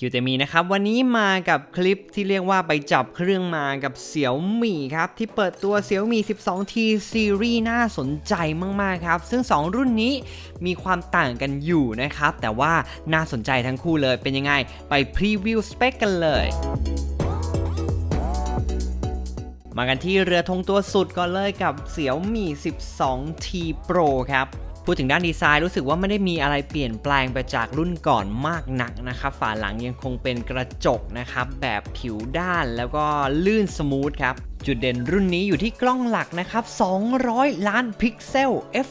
คิวเตมีนะครับวันนี้มากับคลิปที่เรียกว่าไปจับเครื่องมากับเสี่ยวมี่ครับที่เปิดตัวเสี่ยวมี่ 12T ซีรีส์น่าสนใจมาก ๆ ครับ ซึ่ง 2 รุ่นนี้มีความต่างกันอยู่นะครับ แต่ว่าน่าสนใจทั้งคู่เลยเป็นยังไง ไปพรีวิวสเปคกันเลยมากันที่เรือธงตัวสุดก่อนเลยกับเสี่ยวมี่ 12T Pro ครับ พูดถึงด้านดีไซน์รู้สึกว่าไม่ได้มีอะไรเปลี่ยนแปลงไปจากรุ่นก่อนมากนักนะครับฝาหลังยังคงเป็นกระจกนะครับแบบผิวด้านแล้วก็ลื่นสมูทครับจุดเด่นรุ่นนี้อยู่ที่กล้องหลักนะครับ 200 ล้านพิกเซล f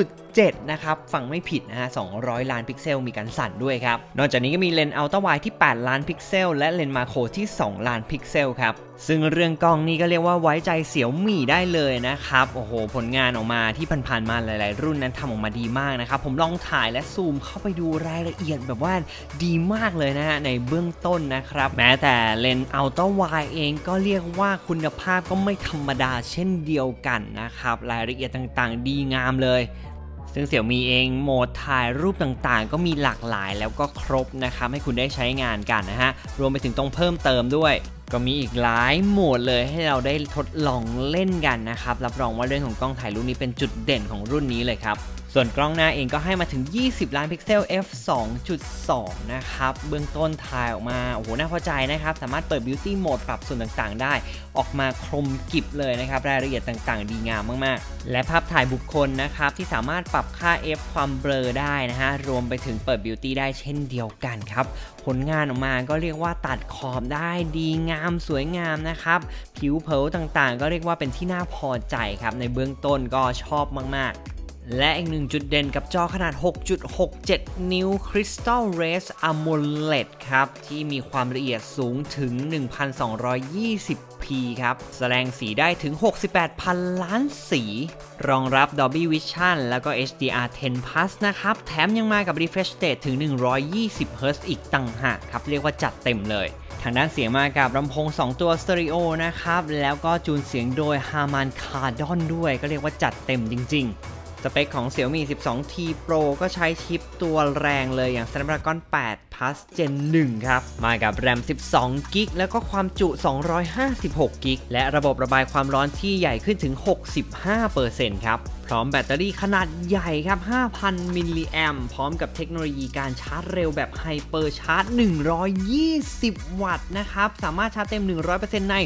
1.7 นะครับ ฟังไม่ผิดนะฮะ 200 ล้านพิกเซล มีการสั่นด้วยครับ นอกจากนี้ก็มีเลนส์อัลตร้าไวที่ 8 ล้านพิกเซล และเลนส์มาโครที่ 2 ล้านพิกเซลครับ ซึ่งเรื่องกล้องนี่ก็เรียกว่าไว้ใจเสี่ยวมี่ได้เลยนะครับ โอ้โห ผลงานออกมาที่ผ่านๆมาหลาย ๆ รุ่นนั้นทำออกมาดีมากนะครับ ผมลองถ่ายและซูมเข้าไปดูรายละเอียดแบบว่าดีมากเลยนะฮะในเบื้องต้นนะครับ แม้แต่เลนส์อัลตร้าไวเองก็เรียกว่าคุณภาพก็ไม่ธรรมดาเช่นเดียวกันนะครับ รายละเอียดต่างๆ ดีงามเลย ซึ่งเสี่ยวมีเองโหมดถ่ายรูปต่างๆ ก็มีหลากหลายแล้วก็ครบนะครับ ให้คุณได้ใช้งานกันนะฮะ รวมไปถึงต้องเพิ่มเติมด้วยก็มีอีกหลายโหมดเลยให้เราได้ทดลองเล่นกันนะครับ รับรองว่าเรื่องของกล้องถ่ายรูปนี้เป็นจุดเด่นของรุ่นนี้เลยครับ ส่วนกล้องหน้าเองก็ให้มาถึง 20 ล้านพิกเซล f 2.2 นะครับ เบื้องต้นถ่ายออกมา โอ้โห น่าพอใจนะครับ สามารถเปิด Beauty Mode ปรับส่วนต่างๆ ได้ ออกมาคมกริบเลยนะครับ รายละเอียดต่างๆ ดีงามมากๆ และภาพถ่ายบุคคลนะครับ ที่สามารถปรับค่า f ความเบลอได้นะฮะ รวมไปถึงเปิด Beauty ได้เช่นเดียวกันครับ ผลงานออกมาก็เรียกว่าตัดขอบได้ดีงามสวยงามนะครับ ผิวเผลต่างๆ ก็เรียกว่าเป็นที่น่าพอใจครับ ในเบื้องต้นก็ชอบมากๆ และอีกหนึ่งจุดเด่นกับจอขนาด 6.67 นิ้ว Crystal Race AMOLED ครับ ที่มีความละเอียดสูงถึง 1220p ครับ แสดงสีได้ถึง 68,000 ล้านสี รองรับ Dolby Vision แล้วก็ HDR10 Plus นะครับ แถมยังมากับ refresh rate ถึง 120Hz อีกต่างหากครับ เรียกว่าจัดเต็มเลยทางด้านเสียงมากับลำโพง 2 ตัวสเตอริโอนะครับ แล้วก็จูนเสียงโดย Harman Kardon ด้วย ก็เรียกว่าจัดเต็มจริง ๆ สเปคของ Xiaomi 12T Pro ก็ใช้ชิปตัวแรงเลยอย่าง Snapdragon 8 Plus Gen 1 ครับ มากับ RAM 12 g b แล้วก็ความจุ 256 g b และระบบระบายความร้อนที่ใหญ่ขึ้นถึง 65%ครับ พร้อมแบตเตอรี่ขนาดใหญ่ครับ 5,000 มิลลิแอมพร้อมกับเทคโนโลยีการชาร์จเร็วแบบไฮเปอร์ชาร์จ 120 วัตต์นะครับ สามารถชาร์จเต็ม 100%ใน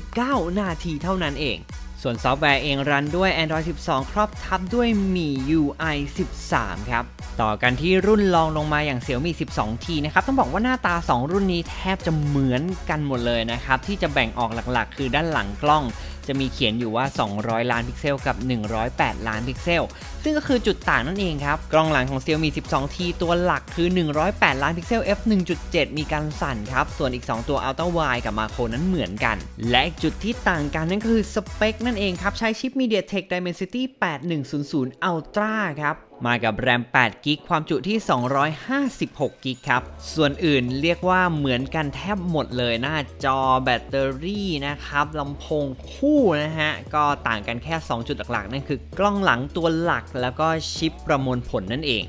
19 นาทีเท่านั้นเอง ส่วนซอฟต์แวร์เองรันด้วย Android 12 ครอบทับด้วย Mi UI 13 ครับ ต่อกันที่รุ่นรองลงมาอย่าง Xiaomi 12T นะครับ ต้องบอกว่าหน้าตา 2 รุ่นนี้แทบจะเหมือนกันหมดเลยนะครับ ที่จะแบ่งออกหลักๆ คือด้านหลังกล้อง จะมีเขียนอยู่ว่า 200 ล้านพิกเซลกับ 108 ล้านพิกเซล ซึ่งก็คือจุดต่างนั่นเองครับ กล้องหลังของ Xiaomi 12T ตัวหลักคือ 108 ล้านพิกเซล f 1.7 มีการสั่นครับ ส่วนอีก 2 ตัว Ultra Wide กับ Macro นั้นเหมือนกัน และอีกจุดที่ต่างกันนั่นก็คือสเปคนั่นเองครับ ใช้ชิป MediaTek Dimensity 8100 Ultra ครับมากับแรม8 g b ความจุที่ 256 g b ครับ ส่วนอื่นเรียกว่าเหมือนกันแทบหมดเลยหน้าจอแบตเตอรี่นะครับลำโพงคู่นะฮะ ก็ต่างกันแค่ 2 จุดหลักๆ นั่นคือกล้องหลังตัวหลักแล้วก็ชิปประมวลผลนั่นเอง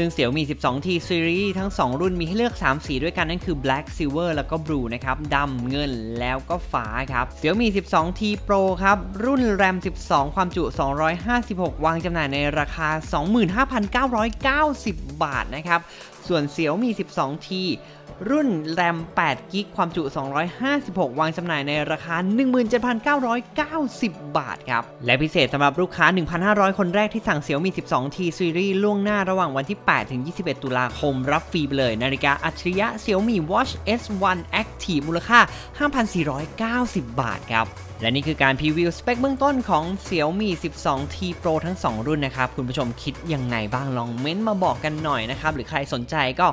ซึ่ง Xiaomi 12T Series ทั้ง 2 รุ่นมีให้เลือก 3 สีด้วยกันนั่นคือ Black Silver แล้วก็ Blue นะครับดำเงินแล้วก็ฟ้าครับ Xiaomi 12T Pro ครับ รุ่น RAM 12 ความจุ 256 วางจำหน่ายในราคา 25,990 บาทนะครับส่วน Xiaomi 12T รุ่น RAM 8 g b ความจุ 256 วางจำหน่ายในราคา 17,990 บาทครับ และพิเศษสำหรับลูกค้า 1,500 คนแรกที่สั่ง Xiaomi 12T Series ล่วงหน้าระหว่างวันที่ 8 ถึง 21 ตุลาคม รับฟรีไปเลยนาฬิกาอัจฉริยะ Xiaomi Watch S1 Active มูลค่า 5,490 บาทครับและนี่คือการพรีวิวสเปคเบื้องต้นของ Xiaomi 12T Pro ทั้ง 2 รุ่นนะครับ คุณผู้ชมคิดยังไงบ้างลองเม้นต์มาบอกกันหน่อยนะครับ หรือใครสนใจก็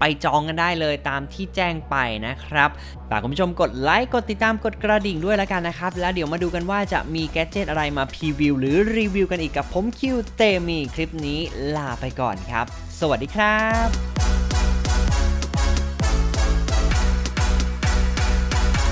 ไปจองกันได้เลยตามที่แจ้งไปนะครับฝากคุณผู้ชมกดไลค์กดติดตามกดกระดิ่งด้วยแล้วกันนะครับ แล้วเดี๋ยวมาดูกันว่าจะมีแกดเจิตอะไรมาพรีวิวหรือรีวิวกันอีกกับผมคิวเตมีคลิปนี้ลาไปก่อนครับ สวัสดีครับ